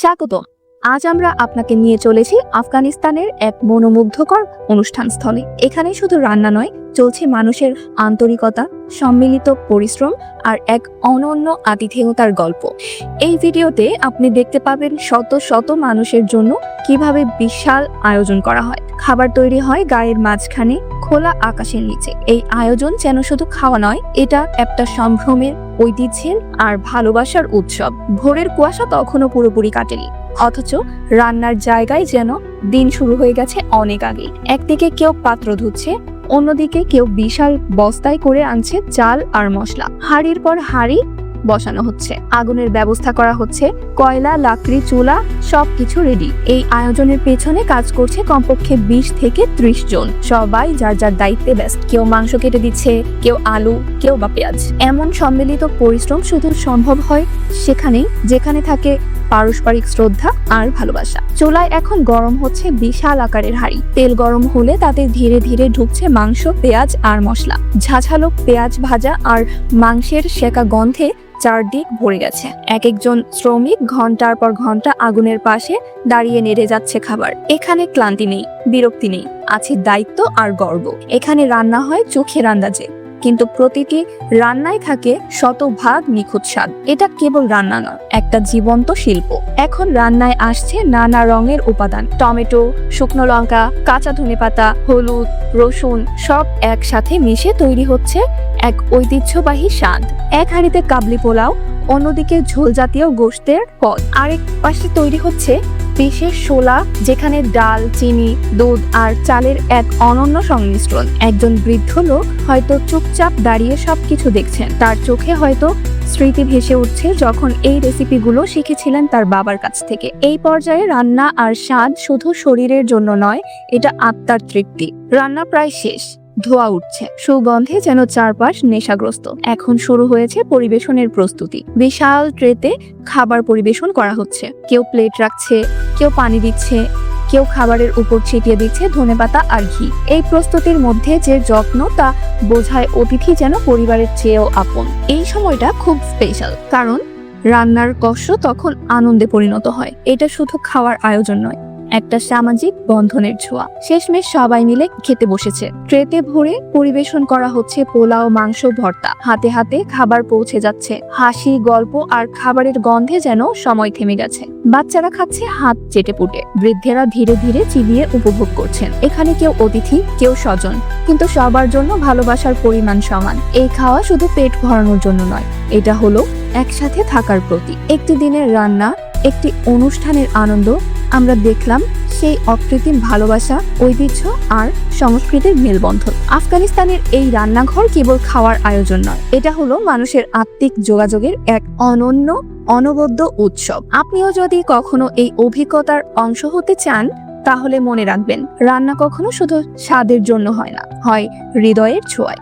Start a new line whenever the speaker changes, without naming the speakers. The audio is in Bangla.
下个洞。আজ আমরা আপনাকে নিয়ে চলেছি আফগানিস্তানের এক মনোমুগ্ধকর অনুষ্ঠান স্থলে এখানে শুধু রান্না নয়, চলছে মানুষের আন্তরিকতা, সম্মিলিত পরিশ্রম আর এক অনন্য আতিথেয়তার গল্প। এই ভিডিওতে আপনি দেখতে পাবেন শত শত মানুষের জন্য কীভাবে বিশাল আয়োজন করা হয়। খাবার তৈরি হয় গায়ের মাঝখানে, খোলা আকাশের নিচে। এই আয়োজন যেন শুধু খাওয়া নয়, এটা একটা সম্ভ্রমের, ঐতিহ্যের আর ভালোবাসার উৎসব। ভোরের কুয়াশা তখনও পুরোপুরি কাটেনি। অথচ রান্নার জায়গায় যেন দিন শুরু হয়ে গেছে অনেক আগেই। একদিকে কেউ পাত্র ধুচ্ছে, অন্যদিকে কেউ বিশাল বস্তায় করে আনছে চাল আর মশলা। হাড়ির পর হাড়ি বসানো হচ্ছে। আগুনের ব্যবস্থা করা হচ্ছে। কয়লা, লাকড়ি, চুলা সবকিছু রেডি এই আয়োজনের পেছনে কাজ করছে কমপক্ষে বিশ থেকে ত্রিশ জন। সবাই যার যার দায়িত্বে ব্যস্ত। কেউ মাংস কেটে দিচ্ছে, কেউ আলু, কেউ বা পেঁয়াজ। এমন সম্মিলিত পরিশ্রম শুধু সম্ভব হয় সেখানেই, যেখানে থাকে পারস্পরিক শ্রদ্ধা আর ভালোবাসা। চুলায় এখন গরম হচ্ছে বিশাল আকারের হাঁড়ি। তেল গরম হলে তাতে ধীরে ধীরে ঢুকছে মাংস, পেঁয়াজ আর মশলা। ঝাঝালো পেঁয়াজ ভাজা আর মাংসের সেকা গন্ধে চারদিক ভরে গেছে। এক একজন শ্রমিক ঘণ্টার পর ঘণ্টা আগুনের পাশে দাঁড়িয়ে নেড়ে যাচ্ছে খাবার। এখানে ক্লান্তি নেই, বিরক্তি নেই, আছে দায়িত্ব আর গর্ব। এখানে রান্না হয় চোখের আন্দাজে। কিন্তু প্রতিটি রান্নায় থাকে শতভাগ নিখুঁত স্বাদ। এটা কেবল রান্না নয় একটা জীবন্ত শিল্প। এখন রান্নায় আসছে নানা রঙের উপাদান। টমেটো, শুকনো লঙ্কা, কাঁচা ধনেপাতা হলুদ, রসুন সব একসাথে মিশে তৈরি হচ্ছে এক ঐতিহ্যবাহী স্বাদ। এক হাঁড়িতে কাবলি পোলাও, অন্যদিকে ঝোল জাতীয় গোশতের পদ। আরেক পাশে তৈরি হচ্ছে বিশেষ শোলা, যেখানে ডাল, চিনি, দুধ আর চালের এক অনন্য সংমিশ্রণ। একজন বৃদ্ধ লোক হয়তো চুপচাপ দাঁড়িয়ে সবকিছু দেখছেন। তার চোখে হয়তো স্মৃতি ভেসে উঠছে যখন এই রেসিপিগুলো শিখেছিলেন তার বাবার কাছ থেকে। এই পর্যায়ে রান্না আর স্বাদ শুধু শরীরের জন্য নয়, এটা আত্মার তৃপ্তি। রান্না প্রায় শেষ। ধোয়া উঠছে। সুগন্ধে যেন চারপাশ নেশাগ্রস্ত। এখন শুরু হয়েছে পরিবেশনের প্রস্তুতি। বিশাল ট্রেতে খাবার পরিবেশন করা হচ্ছে। কেউ প্লেট রাখছে, কেউ পানি দিচ্ছে, কেউ খাবারের উপর ছিটিয়ে দিচ্ছে ধনেপাতা আর ঘি। এই প্রস্তুতির মধ্যে যে যত্ন তা বোঝায় অতিথি যেন পরিবারের চেয়েও আপন। এই সময়টা খুব স্পেশাল কারণ রান্নার কষ্ট তখন আনন্দে পরিণত হয়। এটা শুধু খাওয়ার আয়োজন নয় একটা সামাজিক বন্ধনের ছোঁয়া। শেষমেশ সবাই মিলে খেতে বসেছে। ট্রেতে ভরে পরিবেশন করা হচ্ছে পোলাও, মাংস, ভর্তা। হাতে হাতে খাবার পৌঁছে যাচ্ছে। হাসি, গল্প আর খাবারের গন্ধে যেন সময় থেমে গেছে। বাচ্চারা খাচ্ছে হাত চেটে পুটে। বৃদ্ধেরা ধীরে ধীরে চিবিয়ে উপভোগ করছেন। এখানে কেউ অতিথি, কেউ স্বজন। কিন্তু সবার জন্য ভালোবাসার পরিমাণ সমান। এই খাওয়া শুধু পেট ভরানোর জন্য নয়, এটা হলো একসাথে থাকার প্রতি একটি দিনের রান্না, একটি অনুষ্ঠানের আনন্দ আমরা দেখলাম সেই অকৃত্রিম ভালোবাসা, ঐতিহ্য আর সংস্কৃতির মেলবন্ধন। আফগানিস্তানের এই রান্নাঘর কেবল খাওয়ার আয়োজন নয়, এটা হলো মানুষের আত্মিক যোগাযোগের এক অনন্য, অনবদ্য উৎসব। আপনিও যদি কখনো এই অভিজ্ঞতার অংশ হতে চান, তাহলে মনে রাখবেন, রান্না কখনো শুধু স্বাদের জন্য হয় না, হয় হৃদয়ের ছোঁয়ায়।